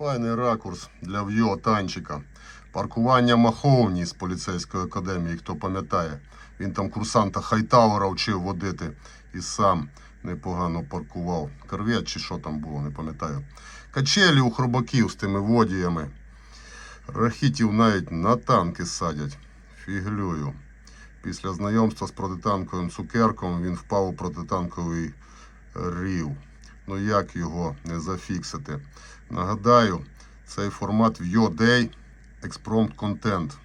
Файний ракурс для в'йо танчика. Паркування Маховні з поліцейської академії, хто пам'ятає. Він там курсанта Хайтауера вчив водити і сам непогано паркував. Корвет чи що там було, не пам'ятаю. Качелі у хробаків з тими водіями. Рахітів навіть на танки садять. Фіглюю. Після знайомства з протитанковим цукерком він впав у протитанковий рів. Ну як його не зафіксити? Нагадаю, цей формат в Day експромт контент.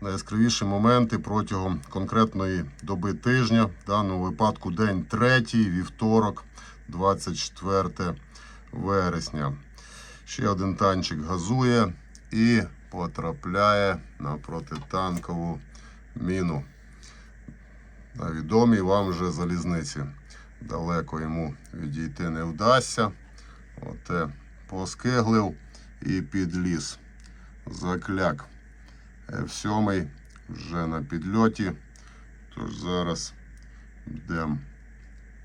Найяскравіші моменти протягом конкретної доби тижня, в даному випадку день 3, вівторок, 24 вересня. Ще один танчик газує і потрапляє на протитанкову міну. На відомій вам вже залізниці. Далеко йому відійти не вдасться. Оте поскиглив і підліз. Закляк. F7 вже на підльоті. Тож зараз йдемо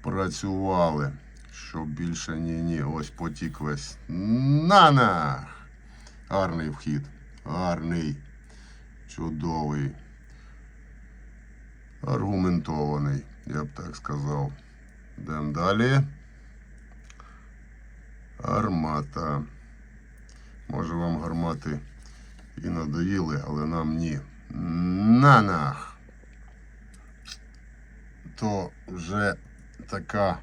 працювали. Щоб більше ні-ні. Ось потік весь. На-на! Гарний вхід. Гарний. Чудовий. Аргументований, я б так сказав. Йдемо далі. Армата. Може вам гармати і надоїли, але нам ні. Нанах. То вже така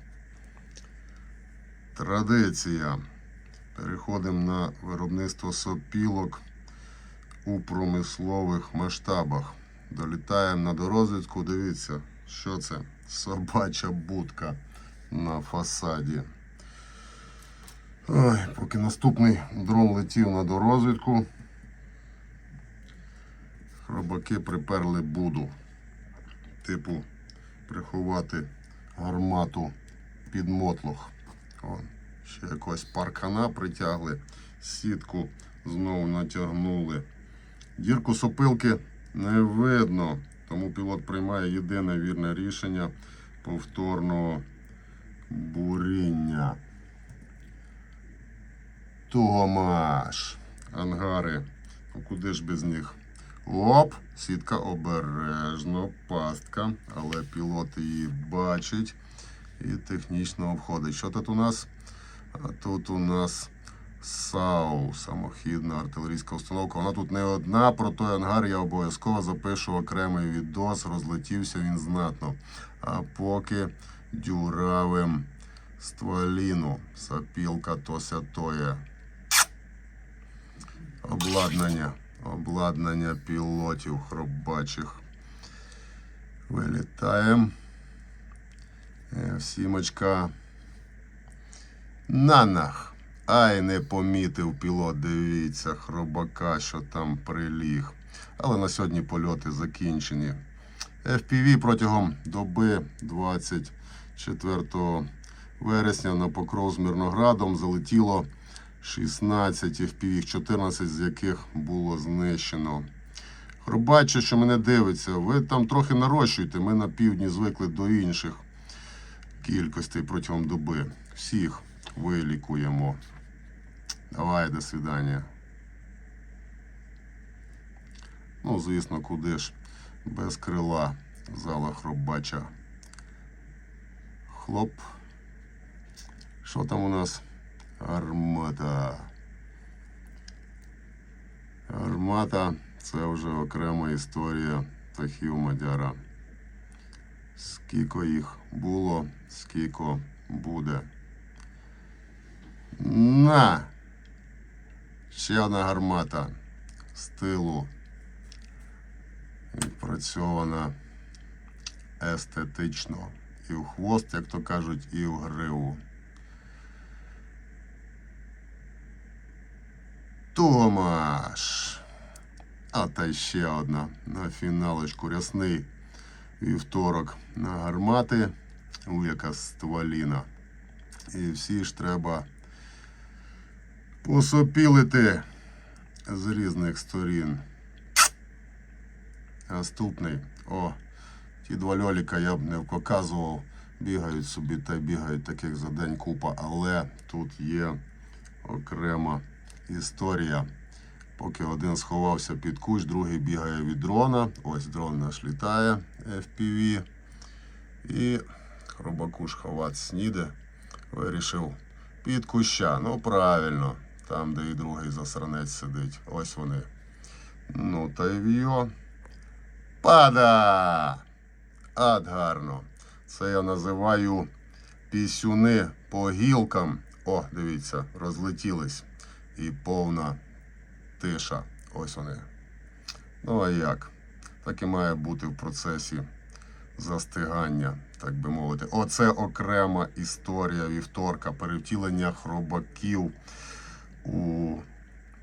традиція. Переходимо на виробництво сопілок у промислових масштабах. Долітаємо на дорозвідку. Дивіться, що це? Собача будка на фасаді. Ой, поки наступний дрон летів на дорозвідку, хробаки приперли буду. Типу, приховати гармату під мотлох. Вон, ще якось паркана притягли, сітку знову натягнули. Дірку сопилки не видно, тому пілот приймає єдине вірне рішення повторного буріння. Томаш. Ангари. Ну куди ж без них? Оп! Сітка обережно, пастка, але пілот її бачить і технічно обходить. Що тут у нас? А тут у нас САУ, самохідна артилерійська установка. Вона тут не одна, про той ангар я обов'язково запишу окремий відос. Розлетівся він знатно. А поки дюравим стволіну. Сапілка то сятоє. Обладнання. Обладнання пілотів хробачих. Вилітаємо. Е, Сімочка. Нанах. Ай, не помітив пілот, дивіться, хробака, що там приліг. Але на сьогодні польоти закінчені. FPV протягом доби 24 вересня на покров з Мирноградом залетіло 16 FPV, 14 з яких було знищено. Хробаче, що мене дивиться, ви там трохи нарощуйте. Ми на півдні звикли до інших кількостей протягом доби. Всіх вилікуємо. Давай, до свидання. Ну, звісно, куди ж без крила зала хробача. Хлоп. Що там у нас? Армата. Армата це вже окрема історія птахів Мадяра. Скільки їх було, скільки буде. На! Ще одна гармата з тилу. Відпрацьована естетично. І в хвост, як то кажуть, і в гриву. Томаш. А та ще одна на фіналочку рясний вівторок на гармати, у яка стволіна. І всі ж треба посопілити з різних сторін. Наступний. О, ті два льоліка я б не показував. Бігають собі та бігають таких за день купа, але тут є окрема історія. Поки один сховався під кущ, другий бігає від дрона. Ось дрон наш літає FPV. І хробакуш ховатись ніде. Вирішив під куща. Ну правильно, там, де і другий засранець сидить. Ось вони. Ну, та й в'йо. Пада! Ад гарно. Це я називаю пісюни по гілкам. О, дивіться, розлетілись. І повна тиша. Ось вони. Ну а як? Так і має бути в процесі застигання, так би мовити. Оце окрема історія вівторка, перевтілення хробаків.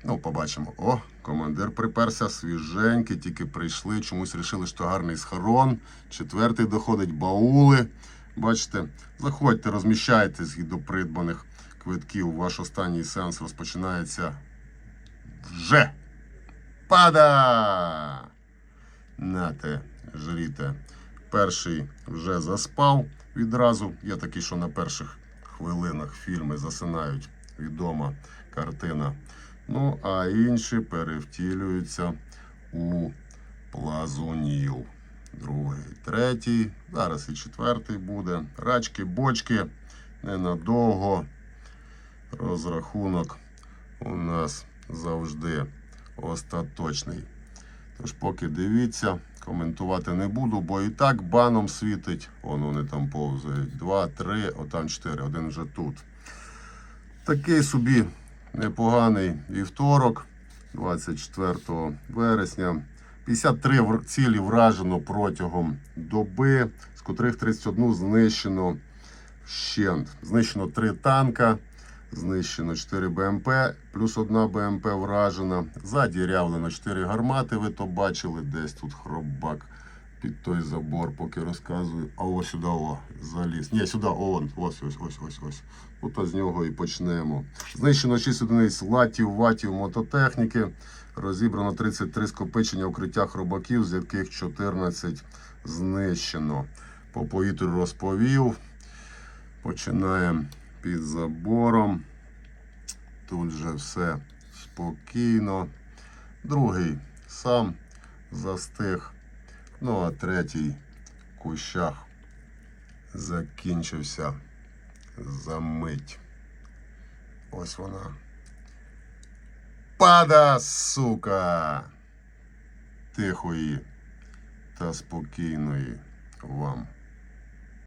Ну, побачимо. О, командир приперся, свіженький, тільки прийшли. Чомусь рішили, що гарний схорон. Четвертий доходить баули. Бачите, заходьте, розміщайтесь згідно придбаних квитків. Ваш останній сеанс розпочинається вже. Пада! Нате, жріте. Перший вже заспав відразу. Є такі, що на перших хвилинах фільми засинають. Відома картина. Ну, а інші перевтілюються у плазунів. Другий, третій, зараз і четвертий буде. Рачки, бочки, ненадовго. Розрахунок у нас завжди остаточний. Тож поки дивіться, коментувати не буду, бо і так баном світить. Вон вони там повзають. Два, три, отам чотири, один вже тут. Такий собі непоганий вівторок, 24 вересня. 53 цілі вражено протягом доби, з котрих 31 знищено вщент. Знищено 3 танка, знищено 4 БМП, плюс 1 БМП вражена. Задірявлено 4 гармати, ви то бачили, десь тут хробак під той забор, поки розказую. А ось сюди о, заліз. Ні, сюди, о, вон, ось, ось, ось, ось, ось. От з нього і почнемо. Знищено 6 одиниць латів, ватів, мототехніки. Розібрано 33 скопичення укриття хробаків, з яких 14 знищено. По повітрю розповів. Починаємо під забором. Тут же все спокійно. Другий сам застиг. Ну а третій кущах закінчився за мить. Ось вона. Пада, сука! Тихої та спокійної вам